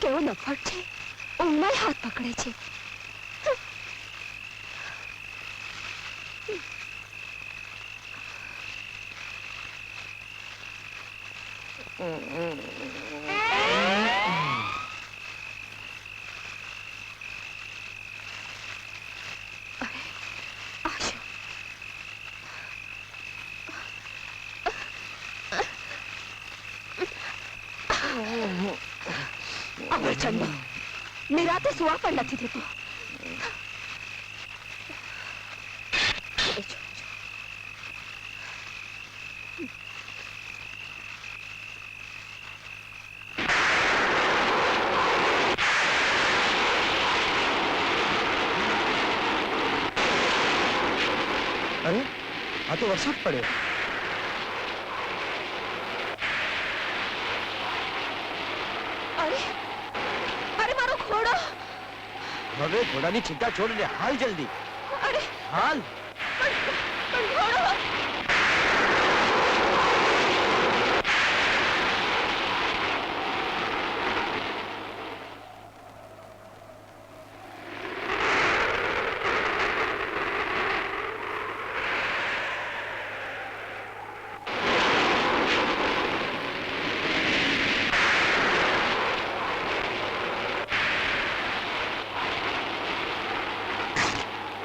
નફટ છે? ઊંઘમાં હાથ પકડે છે. આ શું? ચંદો નિરાતે સુવા પણ નથી દેતો. અરે આ તો વરસાદ પડ્યો અરે હવે ઘોડાની ચિંતા છોડીને હાલ જલ્દી. હાલ. પણ ઘોડો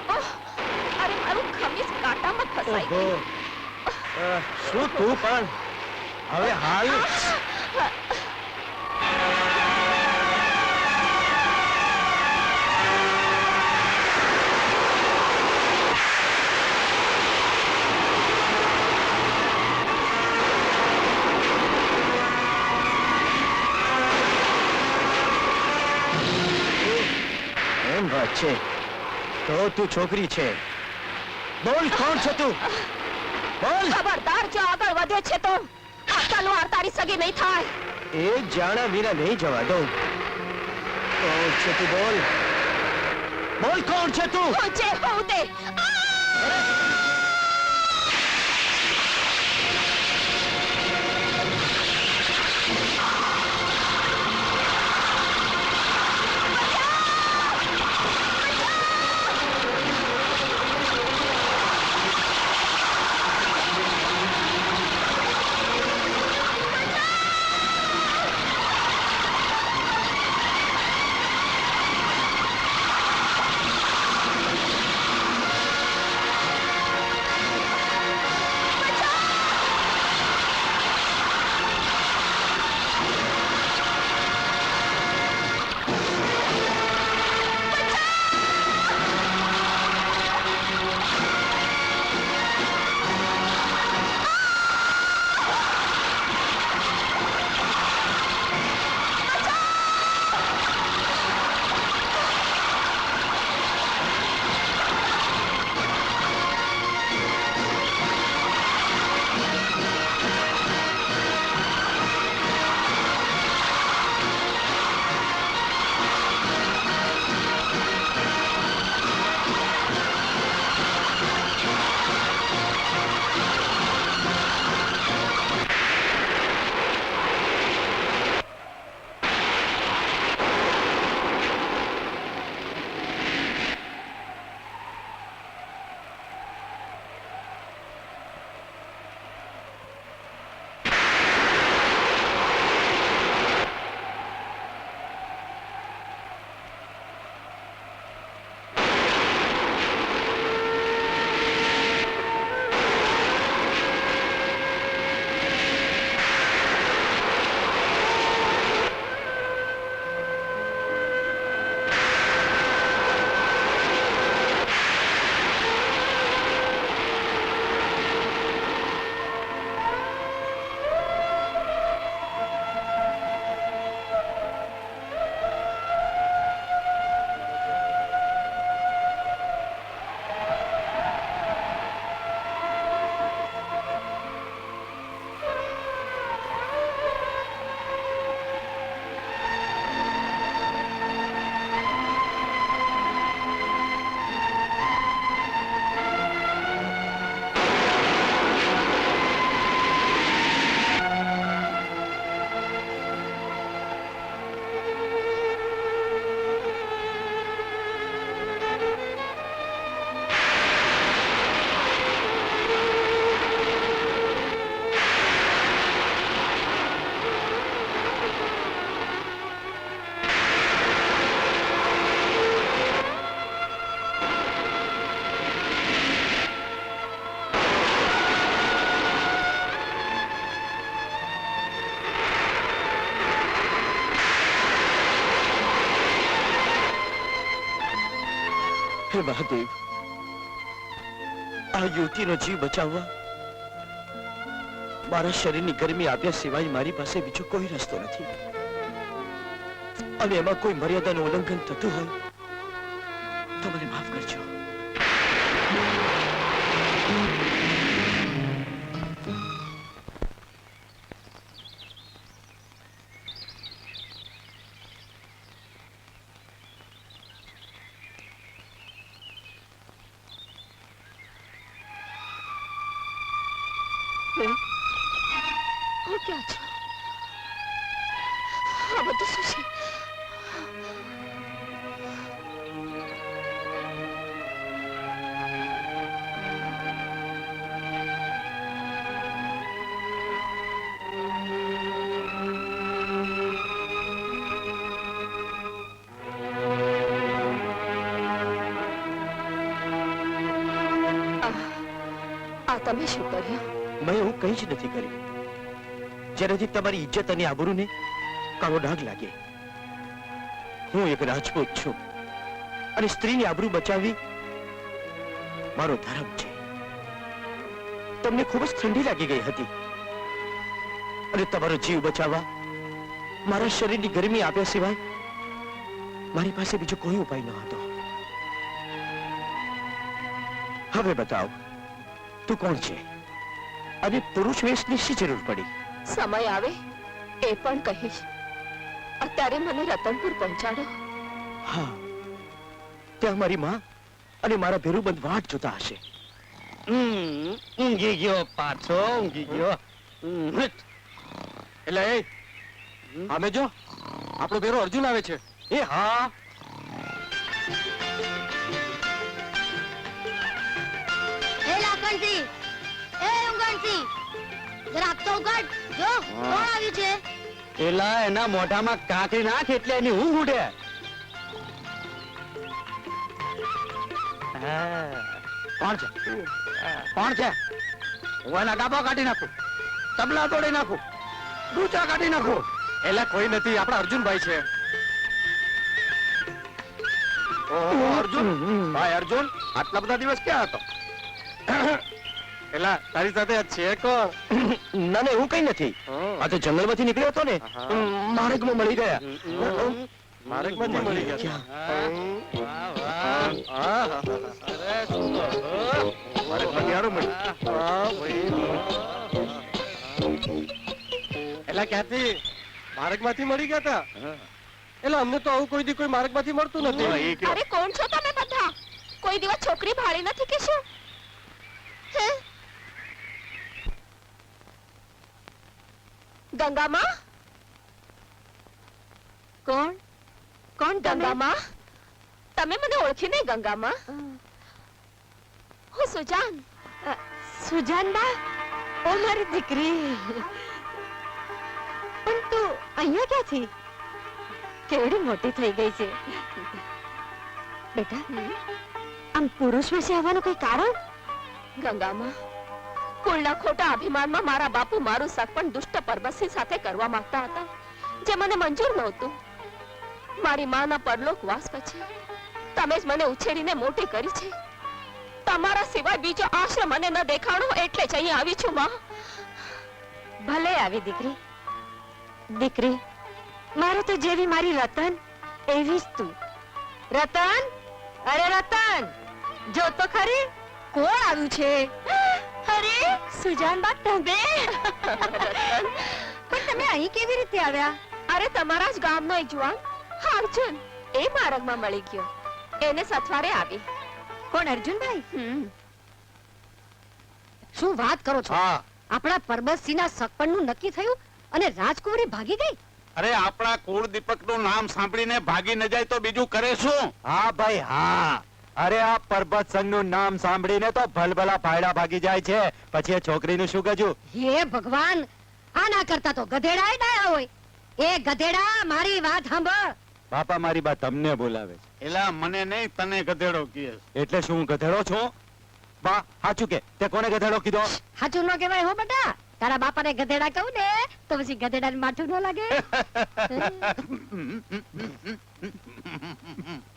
ઓહ! અરે મારું ખમીસ કાંટામાં ફસાઈ ઓહો ગયું અ, શું તું પણ હાલ એમ વાત છે. તો તું છોકરી છે. બોલ કોણ છે તું? બોલ. ખબરદાર જો આગળ વધે છે તો. આ આર તારી સગી નહીં થાય. એ જાણા વિના નહીં જવા દઉં. કોણ છે તું બોલ? બોલ કોણ છે તું? હું છે હું તે. હે મહાદેવ, આ યુવતીનો જીવ બચાવવા મારા શરીરની ગરમી આપ્યા સિવાય મારી પાસે બીજો કોઈ રસ્તો નથી. અને એમાં કોઈ મર્યાદાનું ઉલ્લંઘન થતું હોય તો મને માફ કરજો. ક્યાં છો? આ બધું શું છે? આ તમે શું કર્યું? મેં એવું કંઈ જ નથી કર્યું. જેનાથી તમારી ઇજ્જત અને આબરૂને કાળો ડાઘ લાગે. હું એક રાજપૂત છું અને સ્ત્રીની આબરૂ બચાવવી મારો ધર્મ છે. તમને ખૂબ જ ઠંડી લાગી ગઈ હતી. અને તમારો જીવ બચાવવા, મારા શરીરની ગરમી આપ્યા સિવાય મારી પાસે બીજો કોઈ ઉપાય ન હતો. હવે બતાવ, તું કોણ છે? અને પુરુષ વેશની શી જરૂર પડી? સમય આવે એ પણ કહીશ. અત્યારે મને રતનપુર પહોંચાડો. હા. ત્યાં મારી માં અને મારા ભેરુબંધ વાટ જોતા હશે. ઊંઘી ગયો પાછો ઊંઘી ગયો. એટલે એ અમે જો આપણો ભેરો અર્જુન આવે છે. એ હા. એ લાખણસિંહ એ ઉંગણસિંહ જરા આપ તો ઉઘાડ. જો કોણ આવ્યું છે? એલા એના મોઢામાં કાંકરી નાખ એટલે એની ઊંઘ ઉડે. કોણ છે? કોણ છે? હું એના ડાબા કાઢી નાખું. તબલા તોડી નાખું. ડૂચા કાઢી નાખું. એટલે કોઈ નથી. આપણા અર્જુનભાઈ છે. ઓહો, અર્જુન. ભાઈ અર્જુન આટલા બધા દિવસ ક્યાં હતો? એલા તારી સાથે આ છે કોણ? ના ના એવું કઈ નથી. આ તો જંગલમાંથી નીકળ્યો હતો ને. માર્ગમાં મળી ગયા. માર્ગમાંથી મળી ગયા. એલા ક્યાંથી? માર્ગમાંથી મળી ગયા તા? એટલે અમને તો આવું કોઈ દી કોઈ માર્ગમાંથી મળતું નથી. અરે કોણ છો તમે બધા? કોઈ દિવસ છોકરી ભાળી નથી કે શું? હે? ગંગામાં? કોણ? કોણ ગંગામાં? તમે મને ઓળખી નહીં ગંગામાં હું સુજાન. સુજાનબા ઓ મારી દીકરી. પણ તું અહીંયા ક્યાંથી? કેવડી મોટી થઈ ગઈ છે. બેટા આમ પુરુષ વિશે આવવાનું કઈ કારણ? ગંગામાં કુળના ખોટા અભિમાનમાં મારા બાપુ મારું સગપણ દુષ્ટ પરબતસિંહ સાથે કરવા માંગતા હતા જે મને મંજૂર નહોતું. મારી માના પરલોકવાસ પછી તમે જ મને ઉછેરીને મોટી કરી છે. તમારા સિવાય બીજો આશ્રમ મને ન દેખાણો એટલે જ અહીં આવી છું માં. ભલે આવી દીકરી. દીકરી મારે તો જેવી મારી રતન એવી જ તું. રતન? અરે રતન! જો તો ખરી. કોણ આવ્યું છે? અરે સુજાન બા તમે પણ તમે અહીં કેવી રીતે આવ્યા? અરે તમારા જ ગામનો એક જુવાન. અર્જુન. એ માર્ગમાં મળી ગયો. એને સથવારે આવી. કોણ અર્જુનભાઈ? શું વાત કરો છો? હા. આપણા પરબતસિંહના સકપણનું નક્કી થયું અને રાજકુંવરી ભાગી ગઈ? અરે આપણા કુળ દીપકનું નામ સાંભળીને ભાગી ન જાય તો બીજું કરે શું? હા ભાઈ હા. અરે આ પરબત સંઘનું નામ સાંભળીને તો ભલભલા ભાયડા ભાગી જાય છે. પછી એ છોકરીનું શું ગજું? હે ભગવાન આ ના કરતા તો ગધેડા ડાયા હોય. એ ગધેડા મારી વાત સાંભળ. બાપા મારી બા તમને બોલાવે છે. એલા મને નહીં તને ગધેડો કહે એટલે શું ગધેડો છું? બા હાચું કે? તે કોને ગધેડો કીધો? હાચું ન કહેવાય હો બેટા. તારા બાપાને ગધેડા કહું ને તો પછી ગધેડાને માથું ન લાગે.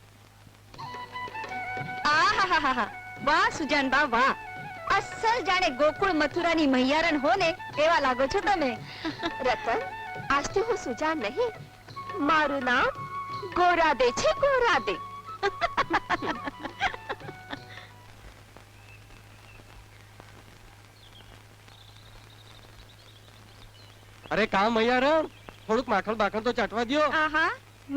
વાહ સુજાનબા વાહ. અસલ જાણે ગોકુળ મથુરાની મૈયારન હો ને એવા લાગો છો તમે? રતન આજથી હું સુજાન નહીં. મારું નામ ગોરાદે છે ગોરાદે. અરે કામ મૈયારણ થોડુંક માખણ બાખણ તો ચાટવા દ્યો. આહા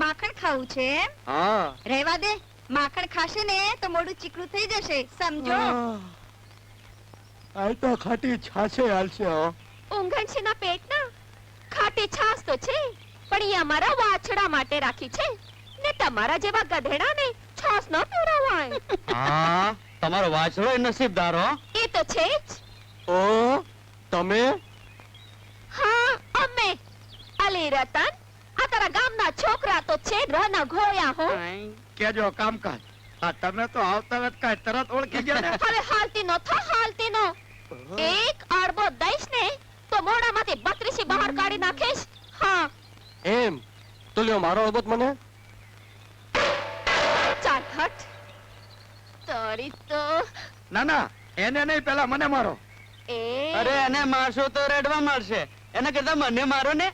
માખણ ખાવું છે એમ? હા. રહેવા દે. માખણ ખાશે ને તો મોઢું ચીકણું થઈ જશે સમજો? આ તો ખાટી છાશે હાલશે ના પેટ ના ખાટી છાશ તો છે પણ એ અમારા વાછડા માટે રાખી છે. ને તમારા જેવા ગધેડાને છાશ ન પીવડાવાય. હા તમારો વાછડો નસીબદાર હો. એ તો છે જ. ઓ તમે? હા અમે. અલી રતન આ તારા ગામના છોકરા તો છે રન ઘોયા હો. કેજો કામકાજ. આ તમે તો આવતા વેત કાંઈ તરત ઓળખી ગયા ને? અરે હાલતી નો થા હાલતી નો એક અડબો દઈશ ને તો મોઢામાંથી બત્રીસી બહાર કાઢી નાખીશ. હા. એમ? તો લ્યો મારો અબોત મને. ચાલ હટ. તારી તો. ના ના એને નહીં પેલા મને મારો. એ. અરે એને મારશો તો રેડવા મારશે. એના કરતા મને મારો ને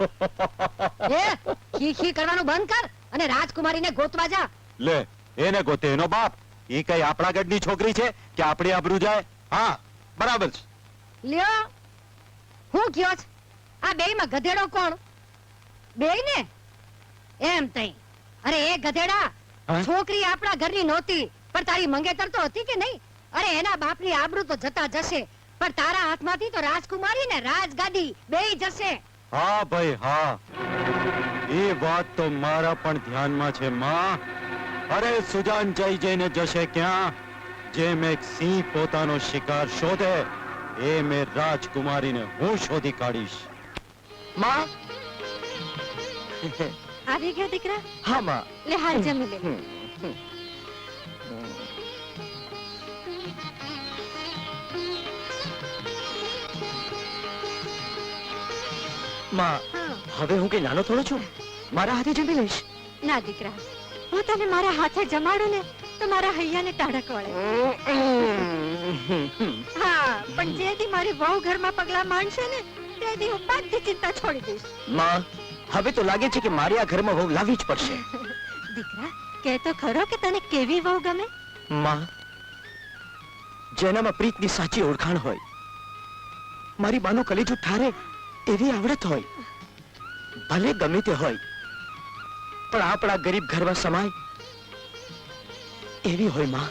એ ખી ખી કરવાનું બંધ કર અને રાજકુમારીને ગોતવા જા. લે એને ગોતે એનો બાપ. એ કઈ આપણા ગઢની છોકરી છે કે આપણી આબરૂ જાય? હા બરાબર છે. લ્યો હું કયો છે? આ બેયમાં ગધેડો કોણ? બેય ને એમ તઈ. અરે એ ગધેડા છોકરી આપણા ઘરની નહોતી પણ તારી મંગેતર તો હતી કે નહીં? અરે એના બાપની આબરૂ તો જતા જશે પણ તારા હાથમાંથી તો રાજકુમારી ને રાજગાદી બેય જશે. હા ભાઈ હા. એ વાત તો મારા પણ ધ્યાનમાં છે માં. અરે સુજાન જઈ જઈને જશે ક્યાં? જેમ એક સિંહ પોતાનો શિકાર શોધે એ મેં રાજકુમારીને હું શોધી કાઢીશ. માં? આવી ગયા દીકરા? હા માં. લે હાલ જમી લે. માં. હવે હું કે નાનો થોડો છું? મારા હાથે જમી લઈશ. ના દીકરા. હું તને મારા હાથે જમાડું ને તો મારા હૈયાને ટાઢક વળે. હા પણ જે દી મારી વહુ ઘરમાં પગલા માંડશે ને તે દી હું બધી ચિંતા છોડી દઈશ. માં હવે તો લાગે છે કે મારી આ ઘરમાં વહુ લાવવી જ પડશે. દીકરા કે તો ખરો કે તને કેવી વહુ ગમે? માં જેનામાં પ્રીતની સાચી ઓળખાણ હોય મારી બાનું કલેજું ઠારે એવી આવડત હોય. ભલે ગમે તે હોય, પણ આપણા ગરીબ ઘરમાં સમાય એવી હોયમાં.